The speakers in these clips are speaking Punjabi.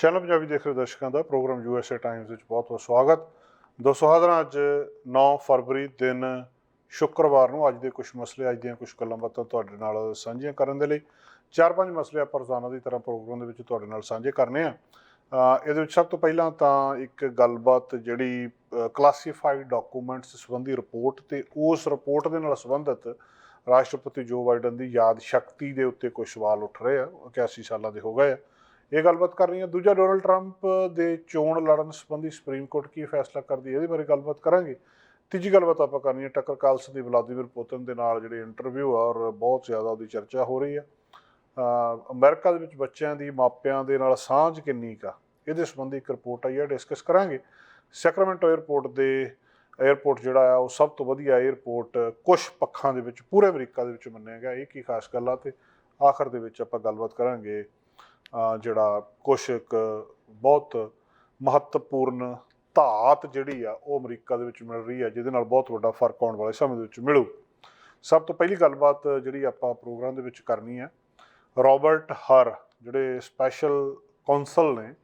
ਚੈਨਲ ਪੰਜਾਬੀ ਦੇਖ ਰਹੇ ਦਰਸ਼ਕਾਂ ਦਾ, ਪ੍ਰੋਗਰਾਮ ਯੂਐਸਏ ਟਾਈਮਜ਼ ਵਿੱਚ ਬਹੁਤ-ਬਹੁਤ ਸਵਾਗਤ। ਦੋਸਤੋ, ਹਾਜ਼ਰਾਂ ਅੱਜ 9 ਫਰਵਰੀ ਦਿਨ ਸ਼ੁੱਕਰਵਾਰ ਨੂੰ। ਅੱਜ ਦੇ ਕੁਝ ਮਸਲੇ, ਅੱਜ ਦੀਆਂ ਕੁਝ ਗੱਲਾਂ ਬਾਤਾਂ ਤੁਹਾਡੇ ਨਾਲ ਸਾਂਝੀਆਂ ਕਰਨ ਦੇ ਲਈ ਚਾਰ ਪੰਜ ਮਸਲੇ ਆਪਾਂ ਰੋਜ਼ਾਨਾ ਦੀ ਤਰ੍ਹਾਂ ਪ੍ਰੋਗਰਾਮ ਦੇ ਵਿੱਚ ਤੁਹਾਡੇ ਨਾਲ ਸਾਂਝੇ ਕਰਨੇ ਆ। ਇਹਦੇ ਵਿੱਚ ਸਭ ਤੋਂ ਪਹਿਲਾਂ ਤਾਂ ਇੱਕ ਗੱਲਬਾਤ ਜਿਹੜੀ ਕਲਾਸੀਫਾਈਡ ਡਾਕੂਮੈਂਟਸ ਸੰਬੰਧੀ ਰਿਪੋਰਟ ਤੇ ਉਸ ਰਿਪੋਰਟ ਦੇ ਨਾਲ ਸੰਬੰਧਿਤ ਰਾਸ਼ਟਰਪਤੀ ਜੋ ਬਾਈਡਨ ਦੀ ਯਾਦ ਸ਼ਕਤੀ ਦੇ ਉੱਤੇ ਕੁਝ ਸਵਾਲ ਉੱਠ ਰਹੇ ਆ। ਉਹ 81 ਸਾਲਾਂ ਦੇ ਹੋ ਗਏ ਆ। ਇਹ ਗੱਲਬਾਤ ਕਰ ਰਹੀ ਹਾਂ। ਦੂਜਾ, ਡੋਨਲਡ ਟਰੰਪ ਦੇ ਚੋਣ ਲੜਨ ਸੰਬੰਧੀ ਸੁਪਰੀਮ ਕੋਰਟ ਕੀ ਫੈਸਲਾ ਕਰਦੀ ਇਹਦੇ ਬਾਰੇ ਗੱਲਬਾਤ ਕਰਾਂਗੇ। ਤੀਜੀ ਗੱਲਬਾਤ ਆਪਾਂ ਕਰਨੀ ਹੈ। ਟੱਕਰ ਕਾਲਸ ਦੀ ਵਲਾਦੀਮਿਰ ਪੁਤਿਨ ਦੇ ਨਾਲ ਜਿਹੜੇ ਇੰਟਰਵਿਊ ਆ ਔਰ ਬਹੁਤ ਜ਼ਿਆਦਾ ਉਹਦੀ ਚਰਚਾ ਹੋ ਰਹੀ ਆ ਅਮਰੀਕਾ ਦੇ ਵਿੱਚ ਬੱਚਿਆਂ ਦੀ ਮਾਪਿਆਂ ਦੇ ਨਾਲ ਸਾਂਝ ਕਿੰਨੀ ਕਾ ਇਹਦੇ ਸੰਬੰਧੀ ਇੱਕ ਰਿਪੋਰਟ ਆਈ ਹੈ, ਡਿਸਕਸ ਕਰਾਂਗੇ। ਸੈਕਰਮੈਂਟੋ 에ਅਰਪੋਰਟ ਦੇ 에ਅਰਪੋਰਟ ਜਿਹੜਾ ਆ, ਉਹ ਸਭ ਤੋਂ ਵਧੀਆ 에ਅਰਪੋਰਟ ਕੁਝ ਪੱਖਾਂ ਦੇ ਵਿੱਚ ਪੂਰੇ ਅਮਰੀਕਾ ਦੇ ਵਿੱਚ ਮੰਨਿਆ ਗਿਆ। ਇਹ ਕੀ ਖਾਸ ਗੱਲ ਆ? ਤੇ ਆਖਰ ਦੇ ਵਿੱਚ ਆਪਾਂ ਗੱਲਬਾਤ ਕਰਾਂਗੇ ਜਿਹੜਾ ਕੁਝ ਇੱਕ ਬਹੁਤ ਮਹੱਤਵਪੂਰਨ ਧਾਤ ਜਿਹੜੀ ਆ, ਉਹ ਅਮਰੀਕਾ ਦੇ ਵਿੱਚ ਮਿਲ ਰਹੀ ਹੈ ਜਿਹਦੇ ਨਾਲ ਬਹੁਤ ਵੱਡਾ ਫ਼ਰਕ ਆਉਣ ਵਾਲੇ ਸਮੇਂ ਦੇ ਵਿੱਚ ਮਿਲੂ। ਸਭ ਤੋਂ ਪਹਿਲੀ ਗੱਲਬਾਤ ਜਿਹੜੀ ਆਪਾਂ ਪ੍ਰੋਗਰਾਮ ਦੇ ਵਿੱਚ ਕਰਨੀ ਹੈ ਰਾਬਰਟ ਹਰ, ਜਿਹੜੇ ਸਪੈਸ਼ਲ ਕੌਂਸਲ ਨੇ,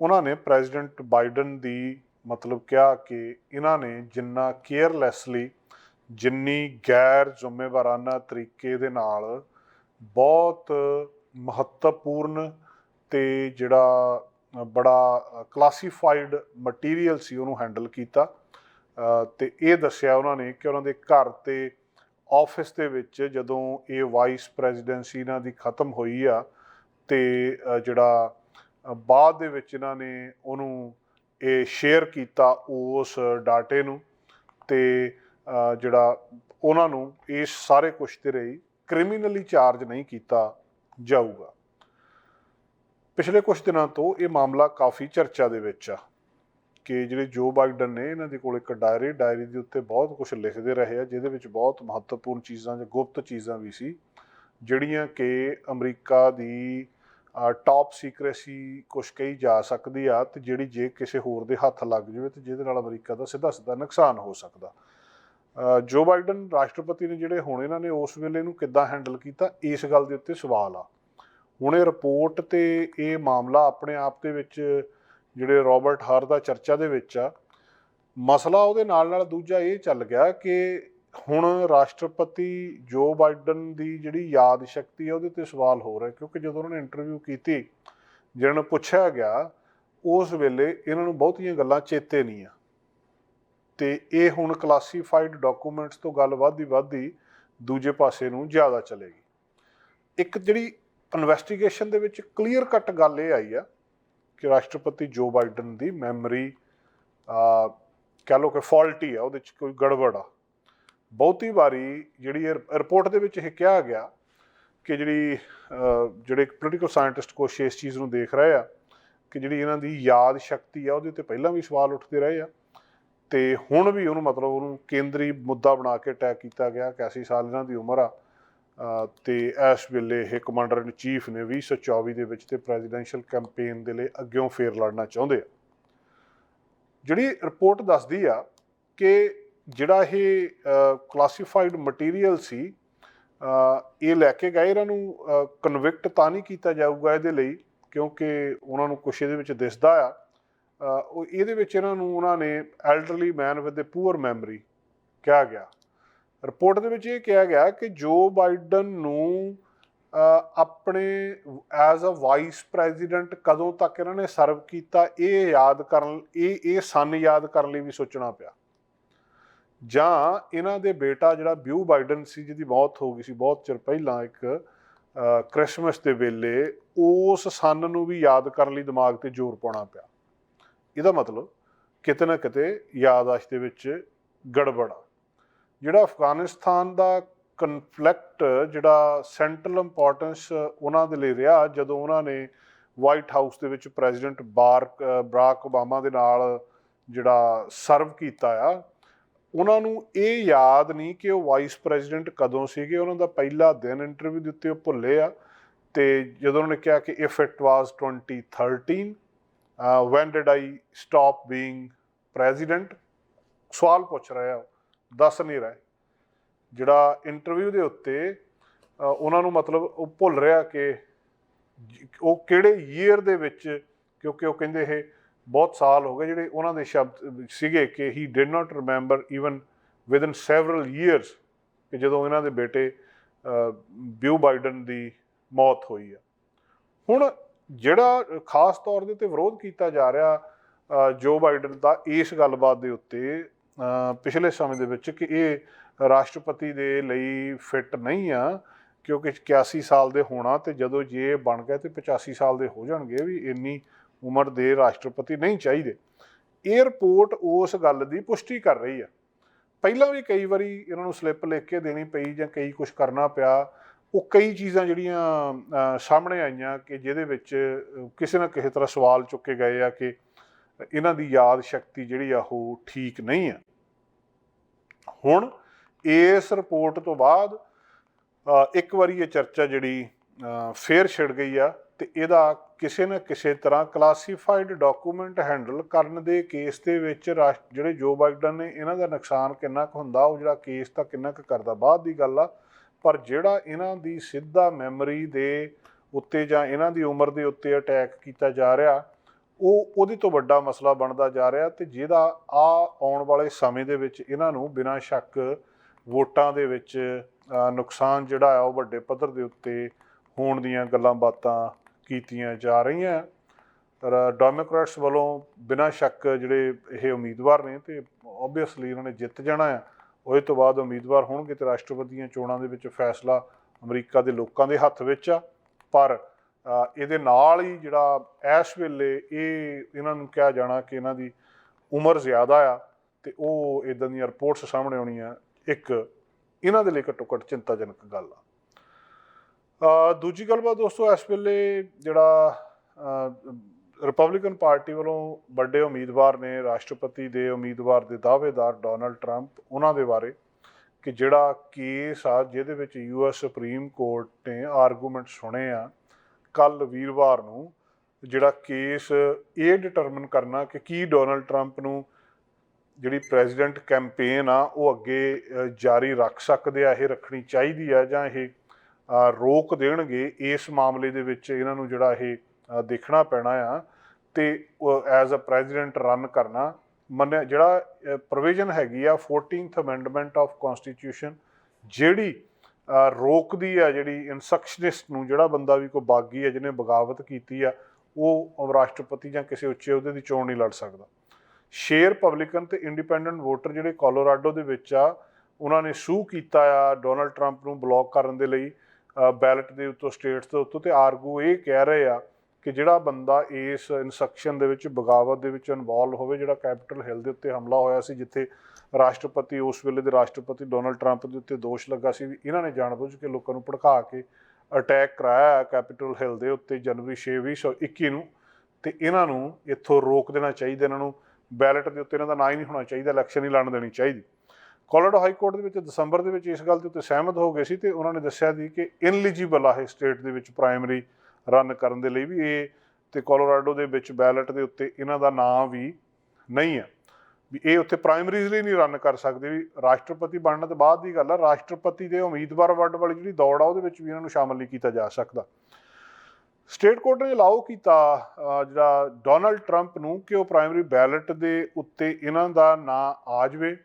ਉਹਨਾਂ ਨੇ ਪ੍ਰੈਜ਼ੀਡੈਂਟ ਬਾਈਡਨ ਦੀ ਮਤਲਬ ਕਿਹਾ ਕਿ ਇਹਨਾਂ ਨੇ ਜਿੰਨਾ ਕੇਅਰਲੈਸਲੀ ਜਿੰਨੀ ਗੈਰ ਜ਼ਿੰਮੇਵਾਰਾਨਾ ਤਰੀਕੇ ਦੇ ਨਾਲ ਬਹੁਤ ਮਹੱਤਵਪੂਰਨ ਤੇ ਜਿਹੜਾ ਬੜਾ ਕਲਾਸੀਫਾਈਡ ਮਟੀਰੀਅਲ ਸੀ ਉਹਨੂੰ ਹੈਂਡਲ ਕੀਤਾ। ਅ, ਤੇ ਇਹ ਦੱਸਿਆ ਉਹਨਾਂ ਨੇ ਕਿ ਉਹਨਾਂ ਦੇ ਘਰ ਤੇ ਆਫਿਸ ਦੇ ਵਿੱਚ ਜਦੋਂ ਇਹ ਵਾਈਸ ਪ੍ਰੈਜ਼ੀਡੈਂਸੀ ਇਹਨਾਂ ਦੀ ਖਤਮ ਹੋਈ ਆ ਤੇ ਜਿਹੜਾ ਬਾਅਦ ਦੇ ਵਿੱਚ ਇਹਨਾਂ ਨੇ ਉਹਨੂੰ ਇਹ ਸ਼ੇਅਰ ਕੀਤਾ ਉਸ ਡਾਟੇ ਨੂੰ ਤੇ ਜਿਹੜਾ ਉਹਨਾਂ ਨੂੰ ਇਸ ਸਾਰੇ ਕੁਛ ਦੇ ਲਈ ਕ੍ਰਿਮੀਨਲੀ ਚਾਰਜ ਨਹੀਂ ਕੀਤਾ ਜਾਊਗਾ। ਪਿਛਲੇ ਕੁਝ ਦਿਨਾਂ ਤੋਂ ਇਹ ਮਾਮਲਾ ਕਾਫੀ ਚਰਚਾ ਦੇ ਵਿੱਚ ਆ ਕਿ ਜਿਹੜੇ ਜੋ ਬਾਈਡਨ ਨੇ ਇਹਨਾਂ ਦੇ ਕੋਲ ਇੱਕ ਡਾਇਰੀ ਡਾਇਰੀ ਦੇ ਉੱਤੇ ਬਹੁਤ ਕੁਝ ਲਿਖਦੇ ਰਹੇ ਆ, ਜਿਹਦੇ ਵਿੱਚ ਬਹੁਤ ਮਹੱਤਵਪੂਰਨ ਚੀਜ਼ਾਂ ਜਾਂ ਗੁਪਤ ਚੀਜ਼ਾਂ ਵੀ ਸੀ, ਜਿਹੜੀਆਂ ਕਿ ਅਮਰੀਕਾ ਦੀ ਟਾਪ ਸੀਕ੍ਰੇਸੀ ਕੁਝ ਕਹੀ ਜਾ ਸਕਦੀ ਆ ਤੇ ਜਿਹੜੀ ਜੇ ਕਿਸੇ ਹੋਰ ਦੇ ਹੱਥ ਲੱਗ ਜਾਵੇ ਤੇ ਜਿਹਦੇ ਨਾਲ ਅਮਰੀਕਾ ਦਾ ਸਿੱਧਾ ਸਿੱਧਾ ਨੁਕਸਾਨ ਹੋ ਸਕਦਾ। ਜੋ ਬਾਈਡਨ ਰਾਸ਼ਟਰਪਤੀ ਨੇ ਜਿਹੜੇ ਹੁਣ ਇਹਨਾਂ ਨੇ ਉਸ ਵੇਲੇ ਨੂੰ ਕਿੱਦਾਂ ਹੈਂਡਲ ਕੀਤਾ, ਇਸ ਗੱਲ ਦੇ ਉੱਤੇ ਸਵਾਲ ਆ। ਹੁਣ ਇਹ ਰਿਪੋਰਟ ਤੇ ਇਹ ਮਾਮਲਾ ਆਪਣੇ ਆਪ ਦੇ ਵਿੱਚ ਜਿਹੜੇ ਰਾਬਰਟ ਹਾਰ ਦਾ ਚਰਚਾ ਦੇ ਵਿੱਚ ਆ, ਮਸਲਾ ਉਹਦੇ ਨਾਲ ਨਾਲ ਦੂਜਾ ਇਹ ਚੱਲ ਗਿਆ ਕਿ ਹੁਣ ਰਾਸ਼ਟਰਪਤੀ ਜੋ ਬਾਈਡਨ ਦੀ ਜਿਹੜੀ ਯਾਦ ਸ਼ਕਤੀ ਹੈ ਉਹਦੇ ਤੇ ਸਵਾਲ ਹੋ ਰਿਹਾ, ਕਿਉਂਕਿ ਜਦੋਂ ਉਹਨਾਂ ਨੇ ਇੰਟਰਵਿਊ ਕੀਤੀ, ਜਿਹਨਾਂ ਨੂੰ ਪੁੱਛਿਆ ਗਿਆ, ਉਸ ਵੇਲੇ ਇਹਨਾਂ ਨੂੰ ਬਹੁਤੀਆਂ ਗੱਲਾਂ ਚੇਤੇ ਨਹੀਂ ਆ। ਤੇ ਇਹ ਹੁਣ ਕਲਾਸੀਫਾਈਡ ਡਾਕੂਮੈਂਟਸ ਤੋਂ ਗੱਲ ਵੱਧਦੀ ਵੱਧਦੀ ਦੂਜੇ ਪਾਸੇ ਨੂੰ ਜ਼ਿਆਦਾ ਚਲੇਗੀ। ਇੱਕ ਜਿਹੜੀ ਇਨਵੈਸਟੀਗੇਸ਼ਨ ਦੇ ਵਿੱਚ ਕਲੀਅਰ ਕੱਟ ਗੱਲ ਇਹ ਆਈ ਆ ਕਿ ਰਾਸ਼ਟਰਪਤੀ ਜੋ ਬਾਈਡਨ ਦੀ ਮੈਮਰੀ ਆ, ਕਹ ਲੋ ਕਿ ਫਾਲਟੀ ਆ, ਉਹਦੇ ਚ ਕੋਈ ਗੜਬੜ ਆ। ਬਹੁਤੀ ਵਾਰੀ ਜਿਹੜੀ ਰਿਪੋਰਟ ਦੇ ਵਿੱਚ ਇਹ ਕਿਹਾ ਗਿਆ ਕਿ ਜਿਹੜੀ ਜਿਹੜੇ ਪੋਲੀਟੀਕਲ ਸਾਇੰਟਿਸਟ ਕੁਛ ਇਸ ਚੀਜ਼ ਨੂੰ ਦੇਖ ਰਹੇ ਆ ਕਿ ਜਿਹੜੀ ਇਹਨਾਂ ਦੀ ਯਾਦ ਸ਼ਕਤੀ ਆ, ਉਹਦੇ ਉੱਤੇ ਪਹਿਲਾਂ ਵੀ ਸਵਾਲ ਉੱਠਦੇ ਰਹੇ ਆ। ਤੇ ਹੁਣ ਵੀ ਉਹਨੂੰ ਮਤਲਬ ਉਹਨੂੰ ਕੇਂਦਰੀ ਮੁੱਦਾ ਬਣਾ ਕੇ ਅਟੈਕ ਕੀਤਾ ਗਿਆ ਕਿ 80 ਸਾਲ ਇਹਨਾਂ ਦੀ ਉਮਰ ਆ। ਅ, ਤੇ ਇਸ ਵੇਲੇ ਇਹ ਕਮਾਂਡਰ ਇਨ ਚੀਫ ਨੇ 2024 ਦੇ ਵਿੱਚ ਤੇ ਪ੍ਰੈਜ਼ੀਡੈਂਸ਼ੀਅਲ ਕੈਂਪੇਨ ਦੇ ਲਈ ਅੱਗਿਓਂ ਫੇਰ ਲੜਨਾ ਚਾਹੁੰਦੇ ਆ। ਜਿਹੜੀ ਰਿਪੋਰਟ ਦੱਸਦੀ ਆ ਕਿ ਜਿਹੜਾ ਇਹ ਕਲਾਸੀਫਾਈਡ ਮਟੀਰੀਅਲ ਸੀ ਇਹ ਲੈ ਕੇ ਗਏ ਇਹਨਾਂ ਨੂੰ ਕਨਵਿਕਟ ਤਾਂ ਨਹੀਂ ਕੀਤਾ ਜਾਊਗਾ ਇਹਦੇ ਲਈ ਕਿਉਂਕਿ ਉਹਨਾਂ ਨੂੰ ਕੁਛ ਇਹਦੇ ਵਿੱਚ ਦਿਸਦਾ ਆ। ਉਹ ਇਹਦੇ ਵਿੱਚ ਇਹਨਾਂ ਨੂੰ ਉਹਨਾਂ ਨੇ elderly man with a poor memory ਕਿਹਾ ਗਿਆ। ਰਿਪੋਰਟ ਦੇ ਵਿੱਚ ਇਹ ਕਿਹਾ ਗਿਆ ਕਿ ਜੋ ਬਾਈਡਨ ਨੂੰ ਆਪਣੇ ਐਜ਼ ਅ ਵਾਈਸ ਪ੍ਰੈਜ਼ੀਡੈਂਟ ਕਦੋਂ ਤੱਕ ਇਹਨਾਂ ਨੇ ਸਰਵ ਕੀਤਾ ਇਹ ਯਾਦ ਕਰਨ ਇਹ ਇਹ ਸਨ ਯਾਦ ਕਰਨ ਲਈ ਵੀ ਸੋਚਣਾ ਪਿਆ। ਜਾਂ ਇਹਨਾਂ ਦੇ ਬੇਟਾ ਜਿਹੜਾ ਬਿਊ ਬਾਈਡਨ ਸੀ ਜਿਹਦੀ ਮੌਤ ਹੋ ਗਈ ਸੀ ਬਹੁਤ ਚਿਰ ਪਹਿਲਾਂ ਇੱਕ ਅ, ਕ੍ਰਿਸਮਸ ਦੇ ਵੇਲੇ ਉਸ ਸਨ ਨੂੰ ਵੀ ਯਾਦ ਕਰਨ ਲਈ ਦਿਮਾਗ ਤੇ ਜ਼ੋਰ ਪਾਉਣਾ ਪਿਆ। ਇਹਦਾ ਮਤਲਬ ਕਿਤੇ ਨਾ ਕਿਤੇ ਯਾਦਾਸ਼ਤ ਦੇ ਵਿੱਚ ਗੜਬੜ ਆ। ਜਿਹੜਾ ਅਫਗਾਨਿਸਤਾਨ ਦਾ ਕਨਫਲਿਕਟ ਜਿਹੜਾ ਸੈਂਟਰਲ ਇੰਪੋਰਟੈਂਸ ਉਹਨਾਂ ਦੇ ਲਈ ਰਿਹਾ, ਜਦੋਂ ਉਹਨਾਂ ਨੇ ਵਾਈਟ ਹਾਊਸ ਦੇ ਵਿੱਚ ਪ੍ਰੈਜ਼ੀਡੈਂਟ ਬਾਰਕ, ਬਰਾਕ ਓਬਾਮਾ ਦੇ ਨਾਲ ਜਿਹੜਾ ਸਰਵ ਕੀਤਾ ਆ, ਉਹਨਾਂ ਨੂੰ ਇਹ ਯਾਦ ਨਹੀਂ ਕਿ ਉਹ ਵਾਈਸ ਪ੍ਰੈਜ਼ੀਡੈਂਟ ਕਦੋਂ ਸੀਗੇ, ਉਹਨਾਂ ਦਾ ਪਹਿਲਾ ਦਿਨ ਇੰਟਰਵਿਊ ਦੇ ਉੱਤੇ ਉਹ ਭੁੱਲੇ ਆ ਤੇ ਜਦੋਂ ਉਹਨੇ ਕਿਹਾ ਕਿ if it was 2013 when did I stop being president ਸਵਾਲ ਪੁੱਛ ਰਿਹਾ ਉਹ। ਦੱਸ ਨਹੀਂ ਰਹੇ। ਜਿਹੜਾ ਇੰਟਰਵਿਊ ਦੇ ਉੱਤੇ ਉਹਨਾਂ ਨੂੰ ਮਤਲਬ ਉਹ ਭੁੱਲ ਰਿਹਾ ਕਿ ਉਹ ਕਿਹੜੇ ਈਅਰ ਦੇ ਵਿੱਚ, ਕਿਉਂਕਿ ਉਹ ਕਹਿੰਦੇ ਇਹ ਬਹੁਤ ਸਾਲ ਹੋ ਗਏ ਜਿਹੜੇ ਉਹਨਾਂ ਦੇ ਸ਼ਬਦ ਸੀਗੇ ਕਿ he did not remember even within several years ਕਿ ਜਦੋਂ ਇਹਨਾਂ ਦੇ ਬੇਟੇ ਬਿਊ ਬਾਈਡਨ ਦੀ ਮੌਤ ਹੋਈ ਆ ਹੁਣ ਜਿਹੜਾ ਖਾਸ ਤੌਰ ਦੇ ਉੱਤੇ ਵਿਰੋਧ ਕੀਤਾ ਜਾ ਰਿਹਾ ਜੋ ਬਾਈਡਨ ਦਾ ਇਸ ਗੱਲਬਾਤ ਦੇ ਉੱਤੇ ਪਿਛਲੇ ਸਮੇਂ ਦੇ ਵਿੱਚ ਕਿ ਇਹ ਰਾਸ਼ਟਰਪਤੀ ਦੇ ਲਈ ਫਿੱਟ ਨਹੀਂ ਆ, ਕਿਉਂਕਿ 81 ਸਾਲ ਦੇ ਹੋਣਾ ਤੇ ਜਦੋਂ ਜੇ ਇਹ ਬਣ ਗਏ ਤੇ 85 ਸਾਲ ਦੇ ਹੋ ਜਾਣਗੇ ਵੀ ਇੰਨੀ ਉਮਰ ਦੇ ਰਾਸ਼ਟਰਪਤੀ ਨਹੀਂ ਚਾਹੀਦੇ। ਇਹ ਰਿਪੋਰਟ ਉਸ ਗੱਲ ਦੀ ਪੁਸ਼ਟੀ ਕਰ ਰਹੀ ਆ। ਪਹਿਲਾਂ ਵੀ ਕਈ ਵਾਰੀ ਇਹਨਾਂ ਨੂੰ ਸਲਿੱਪ ਲਿਖ ਕੇ ਦੇਣੀ ਪਈ ਜਾਂ ਕਈ ਕੁਝ ਕਰਨਾ ਪਿਆ ਉਹ ਕਈ ਚੀਜ਼ਾਂ ਜਿਹੜੀਆਂ ਸਾਹਮਣੇ ਆਈਆਂ ਕਿ ਜਿਹਦੇ ਵਿੱਚ ਕਿਸੇ ਨਾ ਕਿਸੇ ਤਰ੍ਹਾਂ ਸਵਾਲ ਚੁੱਕੇ ਗਏ ਆ ਕਿ ਇਹਨਾਂ ਦੀ ਯਾਦ ਸ਼ਕਤੀ ਜਿਹੜੀ ਆ ਉਹ ਠੀਕ ਨਹੀਂ ਆ। ਹੁਣ ਇਸ ਰਿਪੋਰਟ ਤੋਂ ਬਾਅਦ ਇੱਕ ਵਾਰੀ ਇਹ ਚਰਚਾ ਜਿਹੜੀ ਅ, ਫੇਰ ਛਿੜ ਗਈ ਆ ਤੇ ਇਹਦਾ ਕਿਸੇ ਨਾ ਕਿਸੇ ਤਰ੍ਹਾਂ ਕਲਾਸੀਫਾਈਡ ਡਾਕੂਮੈਂਟ ਹੈਂਡਲ ਕਰਨ ਦੇ ਕੇਸ ਦੇ ਵਿੱਚ ਰਾਸ਼- ਜਿਹੜੇ ਜੋ ਬਾਈਡਨ ਨੇ ਇਹਨਾਂ ਦਾ ਨੁਕਸਾਨ ਕਿੰਨਾ ਕੁ ਹੁੰਦਾ ਉਹ ਜਿਹੜਾ ਕੇਸ ਤਾਂ ਕਿੰਨਾ ਕੁ ਕਰਦਾ ਬਾਅਦ ਦੀ ਗੱਲ ਆ। ਪਰ ਜਿਹੜਾ ਇਹਨਾਂ ਦੀ ਸਿੱਧਾ ਮੈਮਰੀ ਦੇ ਉੱਤੇ ਜਾਂ ਇਹਨਾਂ ਦੀ ਉਮਰ ਦੇ ਉੱਤੇ ਅਟੈਕ ਕੀਤਾ ਜਾ ਰਿਹਾ, ਉਹ ਉਹਦੇ ਤੋਂ ਵੱਡਾ ਮਸਲਾ ਬਣਦਾ ਜਾ ਰਿਹਾ ਤੇ ਜਿਹਦਾ ਆ ਆਉਣ ਵਾਲੇ ਸਮੇਂ ਦੇ ਵਿੱਚ ਇਹਨਾਂ ਨੂੰ ਬਿਨਾਂ ਸ਼ੱਕ ਵੋਟਾਂ ਦੇ ਵਿੱਚ ਨੁਕਸਾਨ ਜਿਹੜਾ ਆ ਉਹ ਵੱਡੇ ਪੱਧਰ ਦੇ ਉੱਤੇ ਹੋਣ ਦੀਆਂ ਗੱਲਾਂ ਬਾਤਾਂ ਕੀਤੀਆਂ ਜਾ ਰਹੀਆਂ। ਪਰ ਡੈਮੋਕ੍ਰੈਟਸ ਵੱਲੋਂ ਬਿਨਾਂ ਸ਼ੱਕ ਜਿਹੜੇ ਇਹ ਉਮੀਦਵਾਰ ਨੇ ਤੇ ਆਬਵੀਅਸਲੀ ਇਹਨਾਂ ਨੇ ਜਿੱਤ ਜਾਣਾ ਆ। ਉਹਦੇ ਤੋਂ ਬਾਅਦ ਉਮੀਦਵਾਰ ਹੋਣਗੇ ਤੇ ਰਾਸ਼ਟਰਪਤੀ ਦੀਆਂ ਚੋਣਾਂ ਦੇ ਵਿੱਚ ਫੈਸਲਾ ਅਮਰੀਕਾ ਦੇ ਲੋਕਾਂ ਦੇ ਹੱਥ ਵਿੱਚ ਆ। ਪਰ ਇਹਦੇ ਨਾਲ ਹੀ ਜਿਹੜਾ ਇਸ ਵੇਲੇ ਇਹ ਇਹਨਾਂ ਨੂੰ ਕਿਹਾ ਜਾਣਾ ਕਿ ਇਹਨਾਂ ਦੀ ਉਮਰ ਜ਼ਿਆਦਾ ਆ ਤੇ ਉਹ ਇਦਾਂ ਦੀਆਂ ਰਿਪੋਰਟਸ ਸਾਹਮਣੇ ਆਉਣੀਆਂ। ਇੱਕ, ਇਹਨਾਂ ਦੇ ਲਈ ਘੱਟੋ ਘੱਟ ਚਿੰਤਾਜਨਕ ਗੱਲ ਆ। ਦੂਜੀ ਗੱਲ ਬਾਤ ਦੋਸਤੋ, ਇਸ ਵੇਲੇ ਜਿਹੜਾ ਰਿਪਬਲਿਕਨ ਪਾਰਟੀ ਵੱਲੋਂ ਵੱਡੇ ਉਮੀਦਵਾਰ ਨੇ ਰਾਸ਼ਟਰਪਤੀ ਦੇ ਉਮੀਦਵਾਰ ਦੇ ਦਾਅਵੇਦਾਰ ਡੋਨਲਡ ਟਰੰਪ ਉਹਨਾਂ ਦੇ ਬਾਰੇ ਕਿ ਜਿਹੜਾ ਕੇਸ ਆ ਜਿਹਦੇ ਵਿੱਚ ਯੂਐਸ ਸੁਪਰੀਮ ਕੋਰਟ ਨੇ ਆਰਗੂਮੈਂਟ ਸੁਣੇ ਆ ਕੱਲ ਵੀਰਵਾਰ ਨੂੰ ਜਿਹੜਾ ਕੇਸ ਇਹ ਡਿਟਰਮਨ ਕਰਨਾ ਕਿ ਕੀ ਡੋਨਲਡ ਟਰੰਪ ਨੂੰ ਜਿਹੜੀ ਪ੍ਰੈਜ਼ੀਡੈਂਟ ਕੈਂਪੇਨ ਆ ਉਹ ਅੱਗੇ ਜਾਰੀ ਰੱਖ ਸਕਦੇ ਆ, ਇਹ ਰੱਖਣੀ ਚਾਹੀਦੀ ਆ ਜਾਂ ਇਹ ਰੋਕ ਦੇਣਗੇ, ਇਸ ਮਾਮਲੇ ਦੇ ਵਿੱਚ ਇਹਨਾਂ ਨੂੰ ਜਿਹੜਾ ਇਹ ਦੇਖਣਾ ਪੈਣਾ ਆ। ਤੇ ਐਜ਼ ਅ ਪ੍ਰੈਜ਼ੀਡੈਂਟ ਰਨ ਕਰਨਾ, ਮੰਨਿਆ ਜਿਹੜਾ ਪ੍ਰੋਵੀਜ਼ਨ ਹੈਗੀ ਆ 14th ਅਮੈਂਡਮੈਂਟ ਆਫ ਕਨਸਟੀਟਿਊਸ਼ਨ ਜਿਹੜੀ ਰੋਕਦੀ ਆ ਜਿਹੜੀ ਇਨਸਕਸ਼ਨਿਸਟ ਨੂੰ, ਜਿਹੜਾ ਬੰਦਾ ਵੀ ਕੋਈ ਬਾਗੀ ਆ, ਜਿਹਨੇ ਬਗਾਵਤ ਕੀਤੀ ਆ, ਉਹ ਰਾਸ਼ਟਰਪਤੀ ਜਾਂ ਕਿਸੇ ਉੱਚੇ ਅਹੁਦੇ ਦੀ ਚੋਣ ਨਹੀਂ ਲੜ ਸਕਦਾ। ਛੇ ਰਿਪਬਲਿਕਨ ਤੇ ਇੰਡੀਪੈਂਡੈਂਟ ਵੋਟਰ ਜਿਹੜੇ ਕੋਲੋਰਾਡੋ ਦੇ ਵਿੱਚ ਆ, ਉਹਨਾਂ ਨੇ ਸੂ ਕੀਤਾ ਆ ਡੋਨਲਡ ਟਰੰਪ ਨੂੰ ਬਲੌਕ ਕਰਨ ਦੇ ਲਈ ਬੈਲਟ ਦੇ ਉੱਤੋਂ ਸਟੇਟਸ ਦੇ ਉੱਤੋਂ, ਤੇ ਆਰਗੂ ਇਹ ਕਹਿ ਰਹੇ ਆ ਕਿ ਜਿਹੜਾ ਬੰਦਾ ਇਸ ਇਨਸੈਕਸ਼ਨ ਦੇ ਵਿੱਚ, ਬਗਾਵਤ ਦੇ ਵਿੱਚ ਇਨਵੋਲਵ ਹੋਵੇ, ਜਿਹੜਾ ਕੈਪੀਟਲ ਹਿਲ ਦੇ ਉੱਤੇ ਹਮਲਾ ਹੋਇਆ ਸੀ, ਜਿੱਥੇ ਰਾਸ਼ਟਰਪਤੀ, ਉਸ ਵੇਲੇ ਦੇ ਰਾਸ਼ਟਰਪਤੀ ਡੋਨਲਡ ਟਰੰਪ ਦੇ ਉੱਤੇ ਦੋਸ਼ ਲੱਗਾ ਸੀ, ਵੀ ਇਹਨਾਂ ਨੇ ਜਾਣਬੁੱਝ ਕੇ ਲੋਕਾਂ ਨੂੰ ਭੜਕਾ ਕੇ ਅਟੈਕ ਕਰਾਇਆ ਕੈਪੀਟਲ ਹਿਲ ਦੇ ਉੱਤੇ ਜਨਵਰੀ 6 2021 ਨੂੰ। ਤੇ ਇਹਨਾਂ ਨੂੰ ਇੱਥੋਂ ਰੋਕ ਦੇਣਾ ਚਾਹੀਦਾ, ਇਹਨਾਂ ਨੂੰ ਬੈਲਟ ਦੇ ਉੱਤੇ ਇਹਨਾਂ ਦਾ ਨਾਂ ਹੀ ਨਹੀਂ ਹੋਣਾ ਚਾਹੀਦਾ ਇਲੈਕਸ਼ਨ ਹੀ ਲੜਨ ਦੇਣੀ ਚਾਹੀਦੀ। ਕੋਲੋਰਾਡੋ ਹਾਈ ਕੋਰਟ ਦੇ ਵਿੱਚ ਦਸੰਬਰ ਦੇ ਵਿੱਚ ਇਸ ਗੱਲ ਦੇ ਉੱਤੇ ਸਹਿਮਤ ਹੋ ਗਏ ਸੀ ਤੇ ਉਹਨਾਂ ਨੇ ਦੱਸਿਆ ਸੀ ਕਿ ਇਨਲੀਜੀਬਲ ਆ ਇਹ ਸਟੇਟ ਦੇ ਵਿੱਚ ਪ੍ਰਾਇਮਰੀ ਰਨ ਕਰਨ ਦੇ ਲਈ ਵੀ ਇਹ ਤੇ ਕੋਲੋਰਾਡੋ ਦੇ ਵਿੱਚ ਬੈਲਟ ਦੇ ਉੱਤੇ ਇਹਨਾਂ ਦਾ ਨਾਂ ਵੀ ਨਹੀਂ ਹੈ। ਵੀ ਇਹ ਉੱਥੇ ਪ੍ਰਾਇਮਰੀਜ਼ ਲਈ ਨਹੀਂ ਰਨ ਕਰ ਸਕਦੇ ਵੀ ਰਾਸ਼ਟਰਪਤੀ ਬਣਨ ਤੋਂ ਬਾਅਦ ਦੀ ਗੱਲ ਆ, ਰਾਸ਼ਟਰਪਤੀ ਦੇ ਉਮੀਦਵਾਰ ਵਰਡ ਵਾਲੀ ਜਿਹੜੀ ਦੌੜ ਆ, ਉਹਦੇ ਵਿੱਚ ਵੀ ਇਹਨਾਂ ਨੂੰ ਸ਼ਾਮਲ ਨਹੀਂ ਕੀਤਾ ਜਾ ਸਕਦਾ। ਸਟੇਟ ਕੋਰਟ ਨੇ ਅਲਾਉ ਕੀਤਾ ਜਿਹੜਾ ਡੋਨਲਡ ਟਰੰਪ ਨੂੰ ਕਿ ਉਹ ਪ੍ਰਾਇਮਰੀ ਬੈਲਟ ਦੇ ਉੱਤੇ ਇਹਨਾਂ ਦਾ ਨਾਂ ਆ ਜਾਵੇ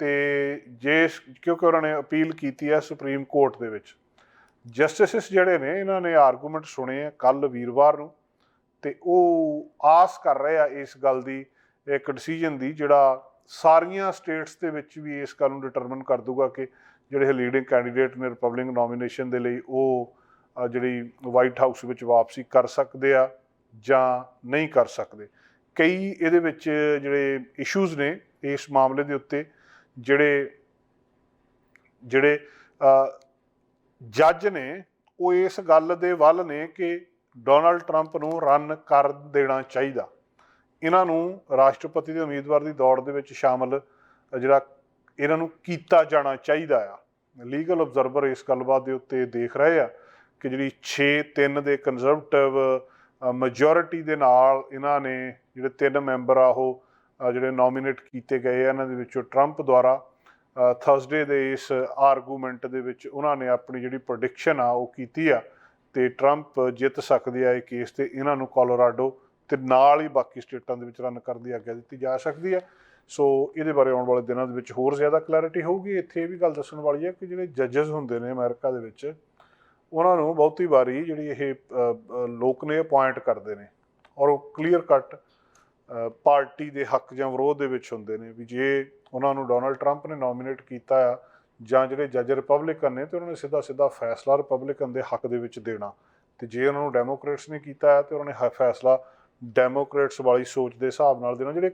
ਤੇ ਜੇ ਕਿਉਂਕਿ ਉਹਨਾਂ ਨੇ ਅਪੀਲ ਕੀਤੀ ਹੈ ਸੁਪਰੀਮ ਕੋਰਟ ਦੇ ਵਿੱਚ। ਜਸਟਿਸਿਸ ਜਿਹੜੇ ਨੇ, ਇਹਨਾਂ ਨੇ ਆਰਗੂਮੈਂਟ ਸੁਣੇ ਆ ਕੱਲ ਵੀਰਵਾਰ ਨੂੰ ਤੇ ਉਹ ਆਸ ਕਰ ਰਹੇ ਆ ਇਸ ਗੱਲ ਦੀ, ਇੱਕ ਡਿਸੀਜਨ ਦੀ, ਜਿਹੜਾ ਸਾਰੀਆਂ ਸਟੇਟਸ ਦੇ ਵਿੱਚ ਵੀ ਇਸ ਗੱਲ ਨੂੰ ਡਿਟਰਮਿਨ ਕਰ ਦੂਗਾ ਕਿ ਜਿਹੜੇ ਲੀਡਿੰਗ ਕੈਂਡੀਡੇਟ ਨੇ ਰਿਪਬਲਿਕ ਨੋਮੀਨੇਸ਼ਨ ਦੇ ਲਈ ਉਹ ਜਿਹੜੀ ਵਾਈਟ ਹਾਊਸ ਵਿੱਚ ਵਾਪਸੀ ਕਰ ਸਕਦੇ ਆ ਜਾਂ ਨਹੀਂ ਕਰ ਸਕਦੇ। ਕਈ ਇਹਦੇ ਵਿੱਚ ਜਿਹੜੇ ਇਸ਼ੂਜ਼ ਨੇ ਇਸ ਮਾਮਲੇ ਦੇ ਉੱਤੇ, ਜਿਹੜੇ ਜਿਹੜੇ ਜੱਜ ਨੇ ਉਹ ਇਸ ਗੱਲ ਦੇ ਵੱਲ ਨੇ ਕਿ ਡੋਨਲਡ ਟਰੰਪ ਨੂੰ ਰਨ ਕਰ ਦੇਣਾ ਚਾਹੀਦਾ। ਇਹਨਾਂ ਨੂੰ ਰਾਸ਼ਟਰਪਤੀ ਦੇ ਉਮੀਦਵਾਰ ਦੀ ਦੌੜ ਦੇ ਵਿੱਚ ਸ਼ਾਮਲ, ਜਿਹੜਾ ਇਹਨਾਂ ਨੂੰ ਕੀਤਾ ਜਾਣਾ ਚਾਹੀਦਾ ਆ। ਲੀਗਲ ਅਬਜ਼ਰਵਰ ਇਸ ਗੱਲਬਾਤ ਦੇ ਉੱਤੇ ਦੇਖ ਰਹੇ ਆ ਕਿ ਜਿਹੜੀ 6-3 ਦੇ ਕੰਜ਼ਰਵੇਟਿਵ ਮੈਜੋਰਿਟੀ ਦੇ ਨਾਲ ਇਹਨਾਂ ਨੇ ਜਿਹੜੇ ਤਿੰਨ ਮੈਂਬਰ ਆ ਉਹ ਜਿਹੜੇ ਨੋਮੀਨੇਟ ਕੀਤੇ ਗਏ ਆ, ਇਹਨਾਂ ਦੇ ਵਿੱਚੋਂ ਟਰੰਪ ਦੁਆਰਾ ਥਰਸਡੇ ਦੇ ਇਸ ਆਰਗੂਮੈਂਟ ਦੇ ਵਿੱਚ ਉਹਨਾਂ ਨੇ ਆਪਣੀ ਜਿਹੜੀ ਪ੍ਰੈਡਿਕਸ਼ਨ ਆ ਉਹ ਕੀਤੀ ਆ ਤੇ ਟਰੰਪ ਜਿੱਤ ਸਕਦੇ ਆ ਇਹ ਕੇਸ ਤੇ, ਇਹਨਾਂ ਨੂੰ ਕੋਲੋਰਾਡੋ ਤੇ ਨਾਲ ਹੀ ਬਾਕੀ ਸਟੇਟਾਂ ਦੇ ਵਿੱਚ ਰਨ ਕਰਨ ਦੀ ਆਗਿਆ ਦਿੱਤੀ ਜਾ ਸਕਦੀ ਆ। ਸੋ ਇਹਦੇ ਬਾਰੇ ਆਉਣ ਵਾਲੇ ਦਿਨਾਂ ਦੇ ਵਿੱਚ ਹੋਰ ਜ਼ਿਆਦਾ ਕਲੈਰਿਟੀ ਹੋਊਗੀ। ਇੱਥੇ ਇਹ ਵੀ ਗੱਲ ਦੱਸਣ ਵਾਲੀ ਹੈ ਕਿ ਜਿਹੜੇ ਜੱਜਸ ਹੁੰਦੇ ਨੇ ਅਮਰੀਕਾ ਦੇ ਵਿੱਚ, ਉਹਨਾਂ ਨੂੰ ਬਹੁਤੀ ਵਾਰੀ ਜਿਹੜੀ ਇਹ ਲੋਕ ਨੇ ਅਪਾਇੰਟ ਕਰਦੇ ਨੇ ਔਰ ਉਹ ਕਲੀਅਰ ਕੱਟ ਪਾਰਟੀ ਦੇ ਹੱਕ ਜਾਂ ਵਿਰੋਧ ਦੇ ਵਿੱਚ ਹੁੰਦੇ ਨੇ ਵੀ ਜੇ ਉਹਨਾਂ ਨੂੰ ਡੋਨਲਡ ਟਰੰਪ ਨੇ ਨੋਮੀਨੇਟ ਕੀਤਾ ਆ ਜਾਂ ਜਿਹੜੇ ਜੱਜ ਰਿਪਬਲਿਕਨ ਨੇ ਤੇ ਉਹਨਾਂ ਨੇ ਸਿੱਧਾ ਸਿੱਧਾ ਫੈਸਲਾ ਰਿਪਬਲਿਕਨ ਦੇ ਹੱਕ ਦੇ ਵਿੱਚ ਦੇਣਾ। ਤੇ ਜੇ ਉਹਨਾਂ ਨੂੰ ਡੈਮੋਕ੍ਰੇਟਸ ਨੇ ਕੀਤਾ ਹੈ ਤੇ ਉਹਨਾਂ ਨੇ ਹ- ਫੈਸਲਾ ਡੈਮੋਕ੍ਰੇਟਸ ਵਾਲੀ ਸੋਚ ਦੇ ਹਿਸਾਬ ਨਾਲ ਦੇਣਾ। ਜਿਹੜੇ